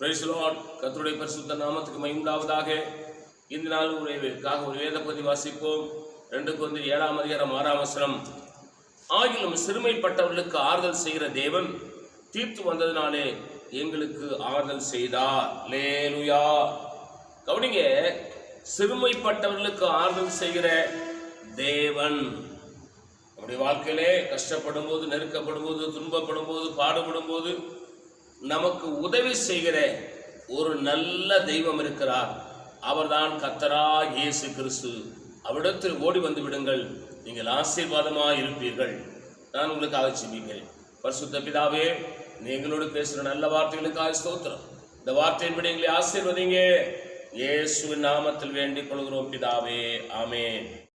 பிரேசலோட் கர்த்தருடைய பரிசுத்த நாமத்துக்கு மகிமுண்டாவதாக இந்த நாள் உரைவிற்காக ஒரு வேத பகுதி வாசிப்போம். ரெண்டு வந்து ஏழாம் அதிகாரம் ஆறாம் வசனம். ஆகிலும் சிறுமைப்பட்டவர்களுக்கு ஆறுதல் செய்கிற தேவன் தீர்த்து வந்ததினாலே எங்களுக்கு ஆறுதல் செய்தார். லேலுயா கவனிங்க சிறுமைப்பட்டவர்களுக்கு ஆறுதல் செய்கிற தேவன். நம்முடைய வாழ்க்கையிலே கஷ்டப்படும் போது நெருக்கப்படும் போது துன்பப்படும் போது பாடுபடும் போது நமக்கு உதவி செய்கிற ஒரு நல்ல தெய்வம் இருக்கிறார். அவர்தான் கத்தரா இயேசு கிறிஸ்து அவரிடத்தில் ஓடி வந்து விடுங்கள். நீங்கள் ஆசீர்வாதமாக இருப்பீர்கள். நான் உங்களுக்காக சிபிக்கிறேன் பரிசுத்த பிதாவே நீங்களோடு பேசுகிற நல்ல வார்த்தைகளுக்காக ஸ்தோத்திரம். இந்த வார்த்தையின்படி எங்களை ஆசீர்வதிங்க. இயேசுவின் நாமத்தில் வேண்டிக் கொள்கிறோம் பிதாவே. ஆமேன்.